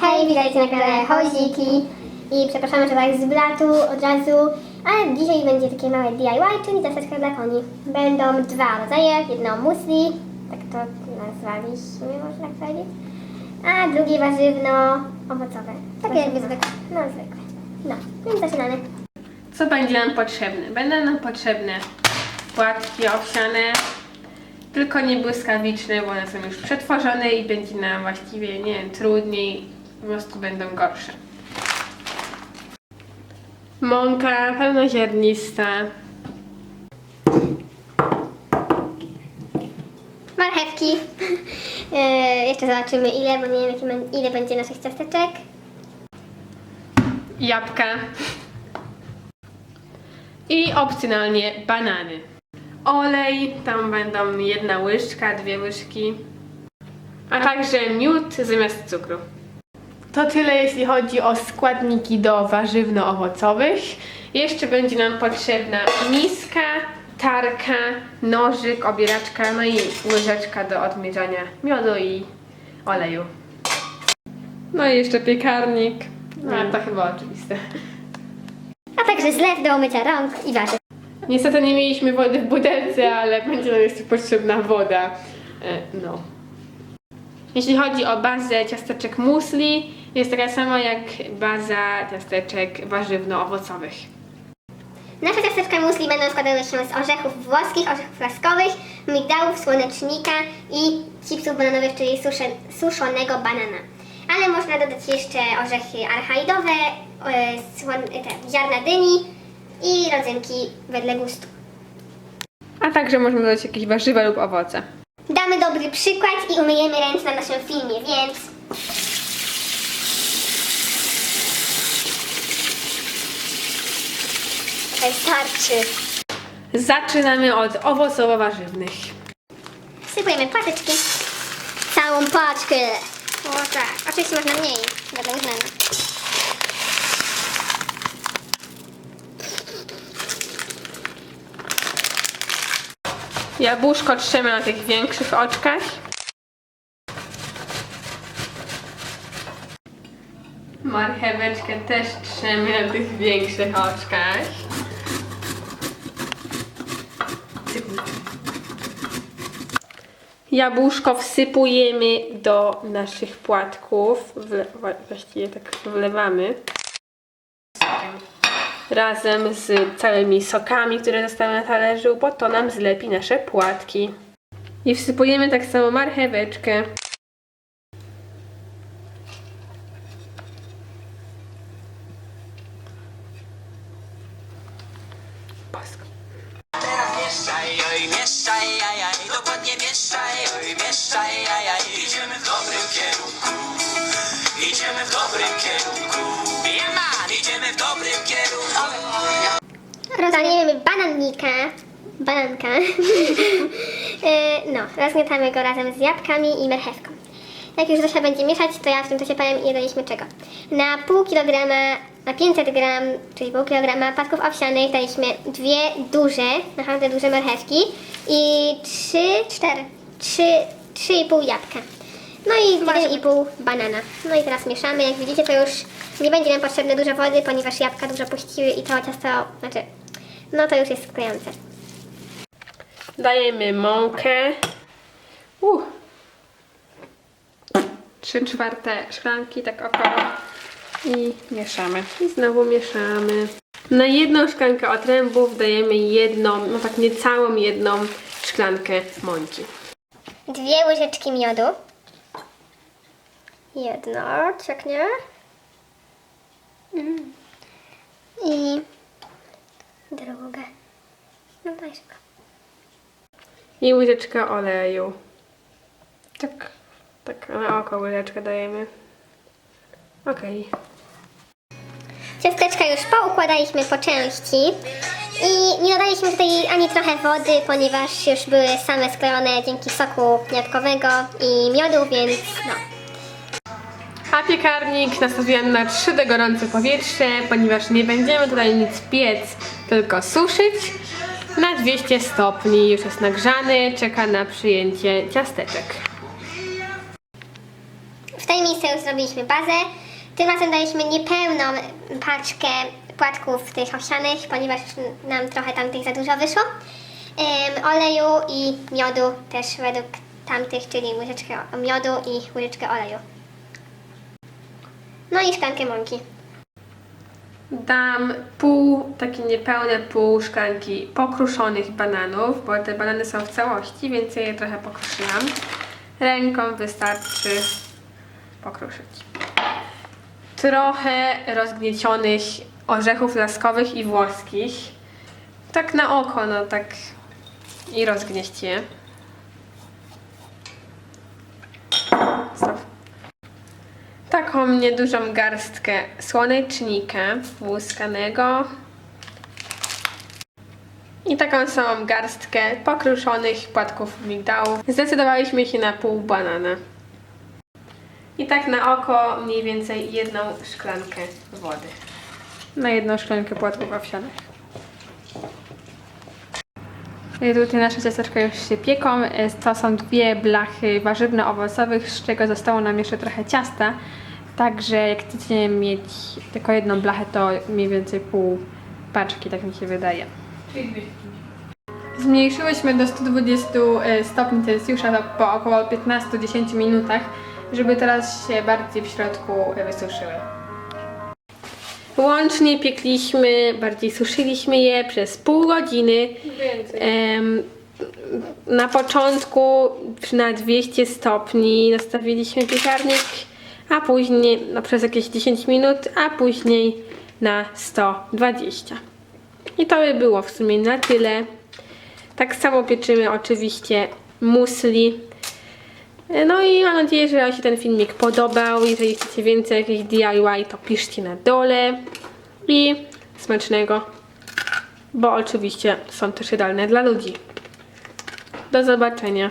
Hej, witajcie na kanale Hoziki i przepraszamy, że tak z blatu od razu, ale dzisiaj będzie takie małe DIY, czyli ciasteczka dla koni. Będą dwa rodzaje, jedno musli, tak to nazwaliśmy, można tak powiedzieć, a drugie warzywno-owocowe. Takie jakby zwykłe, no zwykłe. No, więc zaczynamy. Co będzie nam potrzebne? Będą nam potrzebne płatki owsiane, tylko nie błyskawiczne, bo one są już przetworzone i będzie nam właściwie, nie wiem, trudniej, po prostu będą gorsze. Mąka pełnoziarnista, Marchewki. Yy, jeszcze zobaczymy ile, bo nie wiem ile będzie naszych ciasteczek. jabłka i opcjonalnie banany. Olej, tam będą jedna łyżka, dwie łyżki, a także miód zamiast cukru. To tyle jeśli chodzi o składniki do warzywno-owocowych. Jeszcze będzie nam potrzebna miska, tarka, nożyk, obieraczka, no i łyżeczka do odmierzania miodu i oleju. No i jeszcze piekarnik. No to chyba oczywiste. A także zlew do umycia rąk i warzyw. Niestety nie mieliśmy wody w butelce, ale będzie nam jeszcze potrzebna woda. E, No. Jeśli chodzi o bazę ciasteczek musli, jest taka sama jak baza ciasteczek warzywno-owocowych. Nasze ciasteczka musli będą składały się z orzechów włoskich, orzechów laskowych, migdałów, słonecznika i chipsów bananowych, czyli susze, suszonego banana. Ale można dodać jeszcze orzechy archaidowe, e, słon, te, ziarna dyni i rodzynki wedle gustu. A także możemy dodać jakieś warzywa lub owoce. Damy dobry przykład i umyjemy ręce na naszym filmie, więc Tutaj starczy. Zaczynamy od owocowo-warzywnych. Wsypujemy paczeczki. Całą paczkę. O tak. Oczywiście można mniej, będę uznana. Jabłuszko trzemy na tych większych oczkach. Marcheweczkę też trzemy na tych większych oczkach. Jabłuszko wsypujemy do naszych płatków. Wle- właściwie tak wlewamy. Razem z całymi sokami, które zostały na talerzu, bo to nam zlepi nasze płatki. I wsypujemy tak samo marcheweczkę. Rozdaniemy banannika. Bananka. E, no, rozgniatamy go razem z jabłkami i marchewką. Jak już Zosia będzie mieszać, to ja w tym czasie powiem ile daliśmy czego. Na pół kilograma, na 500 gram, czyli pół kilograma płatków owsianych daliśmy dwie duże, naprawdę duże marchewki i trzy, cztery, trzy, trzy i pół jabłka. No i jeden i pół banana. No i teraz mieszamy. Jak widzicie, to już nie będzie nam potrzebne dużo wody, ponieważ jabłka dużo puściły i to ciasto, znaczy, no to już jest sklejące. Dajemy mąkę. Uh. Trzy czwarte szklanki, tak około. I mieszamy. I znowu mieszamy. Na jedną szklankę otrębów dajemy jedną, no tak niecałą jedną szklankę mąki. Dwie łyżeczki miodu. Jedno, czeknie. Mm. I drugą. No daj szybko. I łyżeczka oleju. Tak, tak na oko łyżeczkę dajemy. Okej. Ciasteczka już poukładaliśmy po części. I nie dodaliśmy tutaj ani trochę wody, ponieważ już były same sklejone dzięki soku jabłkowego i miodu, więc no. A piekarnik nastawiłem na 3 do gorące powietrze, ponieważ nie będziemy tutaj nic piec, tylko suszyć. Na 200 stopni już jest nagrzany, czeka na przyjęcie ciasteczek. W tej miejsce już zrobiliśmy bazę. Tym razem daliśmy niepełną paczkę płatków tych owsianych, ponieważ nam trochę tamtych za dużo wyszło. Em, oleju i miodu też według tamtych, czyli łyżeczkę miodu i łyżeczkę oleju. No i szklankę mąki. Dam pół, takie niepełne pół szklanki pokruszonych bananów, bo te banany są w całości, więc ja je trochę pokruszyłam. Ręką wystarczy pokruszyć. Trochę rozgniecionych orzechów laskowych i włoskich. Tak na oko, no tak i rozgnieść je. Taką niedużą garstkę słonecznika łuskanego i taką samą garstkę pokruszonych płatków migdałów. Zdecydowaliśmy się na pół banana. I tak na oko mniej więcej jedną szklankę wody. Na jedną szklankę płatków owsianych. I Tutaj nasze ciasteczka już się pieką. E, To są dwie blachy warzywno-owocowych, z czego zostało nam jeszcze trochę ciasta. Także jak chcecie mieć tylko jedną blachę, to mniej więcej pół paczki, tak mi się wydaje. Zmniejszyłyśmy do 120 e, stopni Celsjusza po około 15-10 minutach, żeby teraz się bardziej w środku e, wysuszyły. Łącznie piekliśmy, bardziej suszyliśmy je przez pół godziny. Em, na początku na 200 stopni nastawiliśmy piekarnik, a później no, przez jakieś 10 minut, a później na 120. I to by było w sumie na tyle. Tak samo pieczymy oczywiście musli. No i mam nadzieję, że Wam się ten filmik podobał. Jeżeli chcecie więcej jakichś DIY, to piszcie na dole. I smacznego, bo oczywiście są też jadalne dla ludzi. Do zobaczenia.